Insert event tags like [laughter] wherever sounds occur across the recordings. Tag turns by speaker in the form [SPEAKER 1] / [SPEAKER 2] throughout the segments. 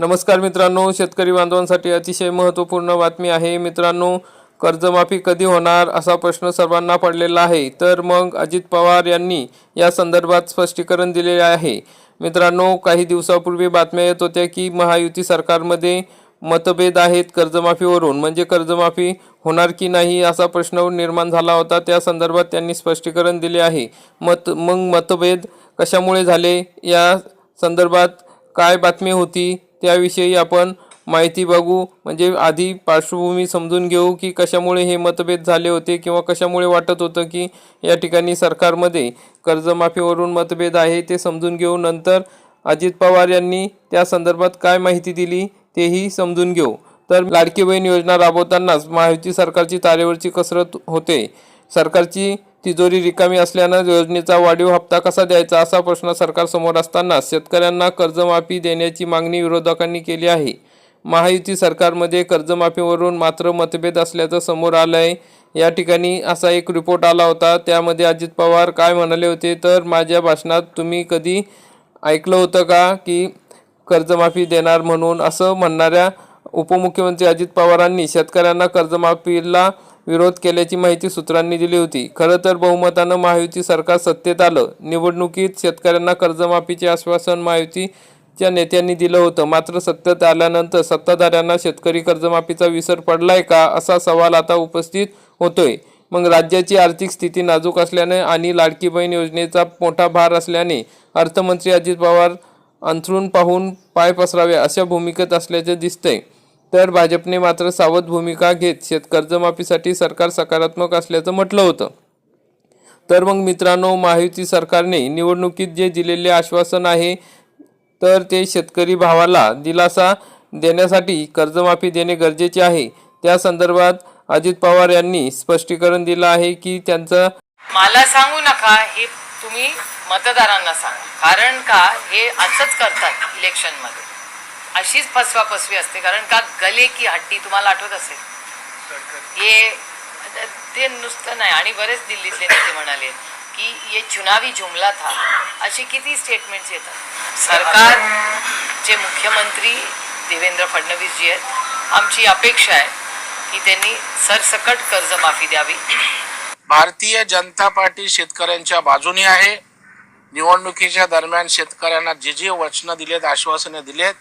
[SPEAKER 1] नमस्कार मित्रांनो शेतकरी बांधवांसाठी अतिशय महत्त्वपूर्ण बातमी आहे. मित्रांनो कर्जमाफी कधी होणार असा प्रश्न सर्वांना पडलेला आहे. तर मग अजित पवार यांनी या संदर्भात स्पष्टीकरण दिलेले आहे. मित्रांनो काही दिवसापूर्वी बातम्या येत होत्या की महायुती सरकारमध्ये मतभेद आहेत कर्जमाफीवरून. म्हणजे कर्जमाफी होणार की नाही असा प्रश्न निर्माण झाला होता. त्या संदर्भात त्यांनी स्पष्टीकरण दिले आहे. मत मग मतभेद कशामुळे झाले? या संदर्भात काय बातमी होती? त्याविषयी आपण माहिती बघू. म्हणजे आधी पार्श्वभूमी समजून घेऊ की कशामुळे हे मतभेद झाले होते किंवा कशामुळे वाटत होतं की या ठिकाणी सरकारमध्ये कर्जमाफीवरून मतभेद आहे ते समजून घेऊ. नंतर अजित पवार यांनी त्या संदर्भात काय माहिती दिली तेही समजून घेऊ. तर लाडकी बहीण योजना राबवतानाच महायुती सरकारची तारेवरची कसरत होते. सरकारची तिजोरी रिकामी असल्यानं योजनेचा वाढीव हप्ता कसा द्यायचा असा प्रश्न सरकारसमोर असताना शेतकऱ्यांना कर्जमाफी देण्याची मागणी विरोधकांनी केली आहे. महायुती सरकारमध्ये कर्जमाफीवरून मात्र मतभेद असल्याचं समोर आलं आहे या ठिकाणी असा एक रिपोर्ट आला होता. त्यामध्ये अजित पवार काय म्हणाले होते? तर माझ्या भाषणात तुम्ही कधी ऐकलं होतं का की कर्जमाफी देणार म्हणून? असं म्हणणाऱ्या उपमुख्यमंत्री अजित पवारांनी शेतकऱ्यांना कर्जमाफीला विरोध केल्याची माहिती सूत्रांनी दिली होती. खरं तर बहुमतानं महायुती सरकार सत्तेत आलं. निवडणुकीत शेतकऱ्यांना कर्जमाफीचे आश्वासन महायुतीच्या नेत्यांनी दिलं होतं. मात्र सत्तेत आल्यानंतर सत्ताधाऱ्यांना शेतकरी कर्जमाफीचा विसर पडलाय का असा सवाल आता उपस्थित होतोय. मग राज्याची आर्थिक स्थिती नाजूक असल्याने आणि लाडकी बहीण योजनेचा मोठा भार असल्याने अर्थमंत्री अजित पवार अंथरून पाहून पाय पसरावे अशा भूमिकेत असल्याचे दिसतंय. तर भाजपने मात्र सावध भूमिका घेत शेत कर्जमाफीसाठी सरकार सकारात्मक असल्याचं म्हटलं होतं. तर मग मित्रांनो महायुती सरकारने निवडणुकीत जे दिलेले आश्वासन आहे तर ते शेतकरी भावाला दिलासा देण्यासाठी कर्जमाफी देणे गरजेचे आहे. त्या संदर्भात अजित पवार यांनी स्पष्टीकरण दिलं आहे की त्यांचं
[SPEAKER 2] मला सांगू नका हे तुम्ही मतदारांना सांगा. कारण का? हे असंच करतात इलेक्शनमध्ये. अशीच फसवाफसवी असते कारण का गले की हड्डी तुम्हाला आठवत असेल? हे ते नुसतं नाही आणि बरेच दिल्लीतले नेते म्हणाले की ये चुनावी जुमला था. असे किती स्टेटमेंट्स येतात. सरकारचे मुख्यमंत्री देवेंद्र फडणवीस जी आहेत आमची अपेक्षा आहे की त्यांनी सरसकट कर्जमाफी द्यावी.
[SPEAKER 3] भारतीय जनता पार्टी शेतकऱ्यांच्या बाजूने आहे. निवडणुकीच्या दरम्यान शेतकऱ्यांना जे जे वचनं दिलेत आश्वासने दिलेत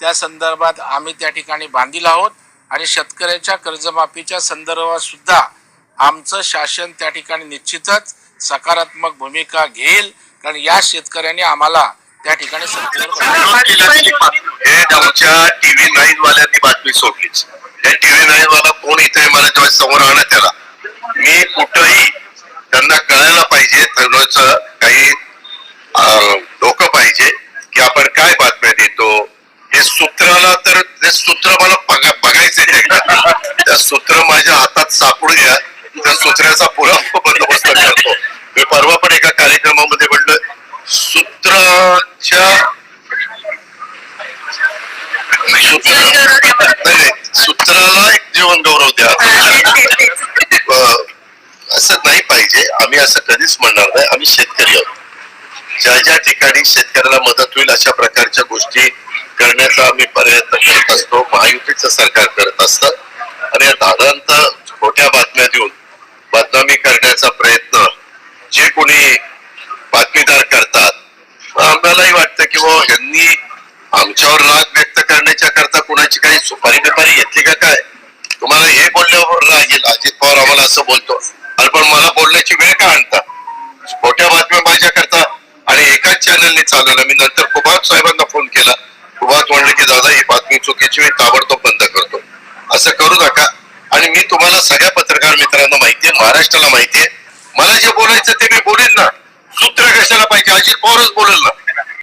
[SPEAKER 3] त्या संदर्भात आम्ही त्या ठिकाणी बांधील आहोत आणि शेतकऱ्याच्या कर्जमाफीच्या संदर्भात सुद्धा आमचं शासन त्या ठिकाणी निश्चितच सकारात्मक भूमिका घेईल कारण या शेतकऱ्यांनी आम्हाला त्या ठिकाणी सत्तेवर बसवलं.
[SPEAKER 4] टीव्ही नाईन वाल्यांनी बातमी सोडलीच हे टीव्ही नाईन वाला कोण इथे मला जेव्हा समोर आणत त्याला मी कुठंही त्यांना कळायला पाहिजे थोडंसं काही अं, डोकं पाहिजे की आपण काय बातम्या देतो हे सूत्राला तर ते सूत्र मला बघा- बघायचंय एकदा. त्या सूत्र माझ्या हातात सापडून घ्या सूत्राचा पुरा बंदोबस्त करतो. मी परवा पण एका कार्यक्रमामध्ये म्हटलं सूत्राच्या सूत्राला एक जीवन गौरव द्या. [laughs] असं नाही पाहिजे. आम्ही असं कधीच म्हणणार नाही. आम्ही शेतकरी आहोत. ज्या ज्या ठिकाणी शेतकऱ्याला मदत होईल अशा प्रकारच्या गोष्टी करण्याचा आम्ही प्रयत्न करत असतो. महायुतीचं सरकार करत असतं. आणि या दादांत खोट्या बातम्या देऊन बदनामी करण्याचा प्रयत्न जे कोणी बातमीदार करतात. आम्हालाही वाटतं की बुवा यांनी आमच्यावर राग व्यक्त करण्याच्या करता कोणाची काही सुपारी बिपारी घेतली का काय? तुम्हाला हे बोलल्यावर राग येईल. अजित पवार आम्हाला असं बोलतो. अरे पण मला बोलण्याची वेळ का आणता? खोट्या बातम्या माझ्या करता. आणि एकाच चॅनलने चालवलं. मी नंतर कुभात साहेबांना फोन केला. कुबात म्हणले की दादा ही बातमी चुकीची मी ताबडतोब बंद करतो. असं करू नका. आणि मी तुम्हाला सगळ्या पत्रकार मित्रांना माहितीये महाराष्ट्राला माहितीये मला जे बोलायचं ते मी बोलेन ना. सूत्र कशाला पाहिजे? अजित पवारच बोलेल ना.